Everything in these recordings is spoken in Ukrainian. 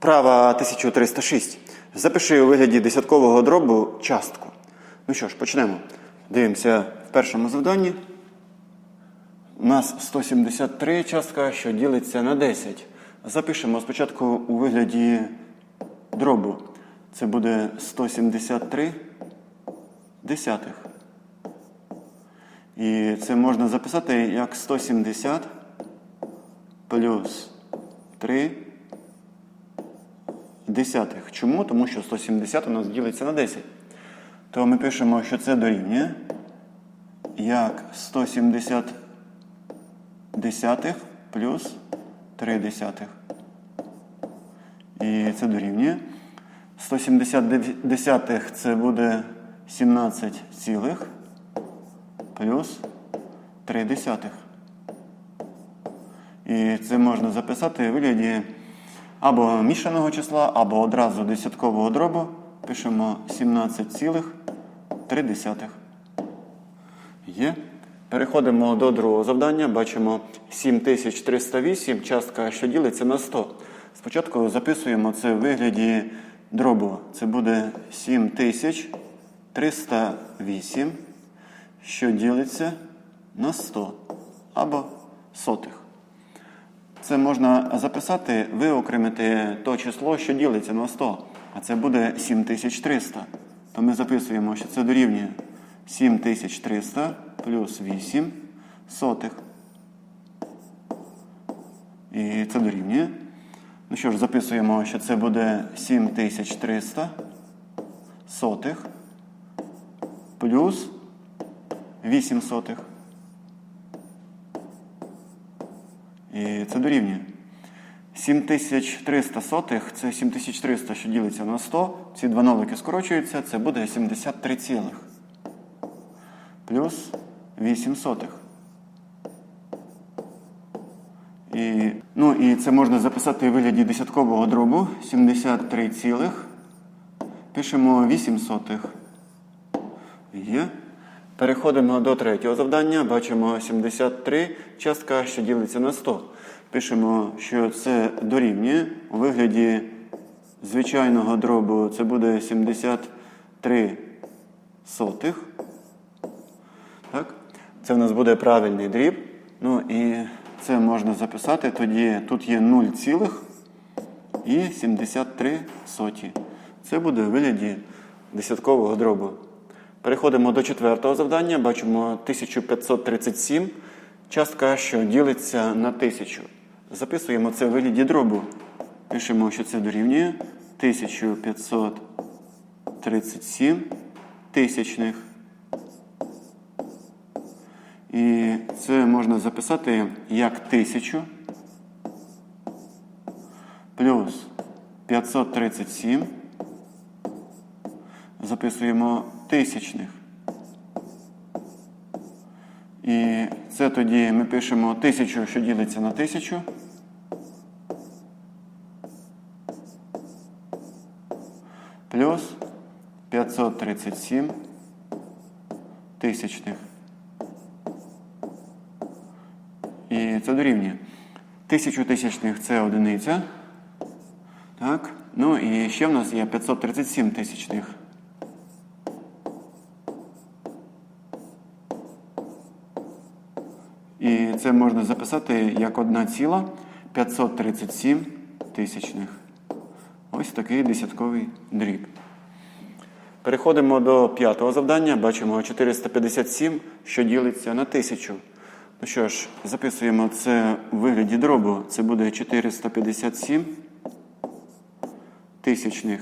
Вправа 1306. Запиши у вигляді десяткового дробу частку. Ну що ж, почнемо. Дивимося в першому завданні. У нас 173 частка, що ділиться на 10. Запишемо спочатку у вигляді дробу. Це буде 173 десятих. І це можна записати як 170 плюс 3 десятих. Чому? Тому що 170 у нас ділиться на 10. То ми пишемо, що це дорівнює як 170 десятих плюс 3 десятих. І це дорівнює. 170 десятих це буде 17 цілих плюс 3 десятих. І це можна записати в вигляді або мішаного числа, або одразу десяткового дробу. Пишемо 17,3. Є. Переходимо до другого завдання. Бачимо 7308, частка, що ділиться на 100. Спочатку записуємо це в вигляді дробу. Це буде 7308, що ділиться на 100 або сотих. Це можна записати, виокремити то число, що ділиться на 100, а це буде 7300. То ми записуємо, що це дорівнює 7300 плюс 8 сотих. І це дорівнює. Ну що ж, записуємо, що це буде 7300 сотих плюс 8 сотих. І це дорівнює. 7300 сотих це 7300, що ділиться на 100. Ці два нолики скорочуються, це буде 73 цілих. Плюс 8 сотих. І, ну, і це можна записати у вигляді десяткового дробу. 73 цілих. Пишемо 8 сотих. Є. Переходимо до третього завдання. Бачимо 73 частка, що ділиться на 100. Пишемо, що це дорівнює. У вигляді звичайного дробу це буде 73 сотих. Так? Це в нас буде правильний дріб. Ну і це можна записати. Тоді тут є 0 цілих і 73 соті. Це буде у вигляді десяткового дробу. Переходимо до четвертого завдання. Бачимо 1537. Частка, що ділиться на 1000. Записуємо це в вигляді дробу. Пишемо, що це дорівнює 1537 тисячних. І це можна записати як 1000 плюс 537. Записуємо тисячних. І це тоді ми пишемо тисячу, що ділиться на тисячу. Плюс 537 тисячних. І це дорівнює. Тисячу тисячних це одиниця. Так. Ну і ще в нас є 537 тисячних. І це можна записати як 1 ціла 537 тисячних. Ось такий десятковий дріб. Переходимо до п'ятого завдання. Бачимо 457, що ділиться на 1000. Ну що ж, записуємо це у вигляді дробу. Це буде 457 тисячних.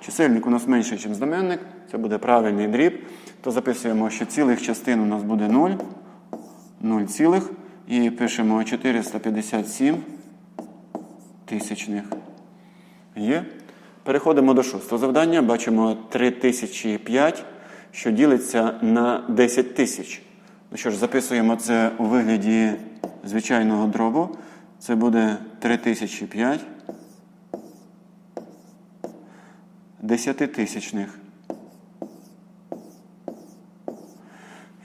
Чисельник у нас менший, ніж знаменник. Це буде правильний дріб. То записуємо, що цілих частин у нас буде 0. 0 цілих. І пишемо 457 тисячних. Є. Переходимо до шостого завдання. Бачимо 3005, що ділиться на 10 тисяч. Ну що ж, записуємо це у вигляді звичайного дробу. Це буде 3005 десятитисячних.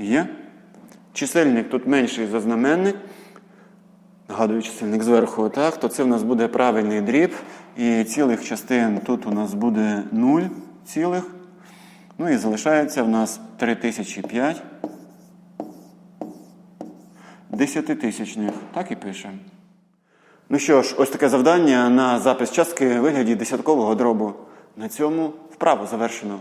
Є. Чисельник тут менший за знаменник. нагадую чисельник зверху, так, то це в нас буде правильний дріб. І цілих частин тут у нас буде 0 цілих. Ну і залишається в нас 3005 десятитисячних. Так і пишемо. Ну що ж, ось таке завдання на запис частки вигляді десяткового дробу. На цьому вправо завершено.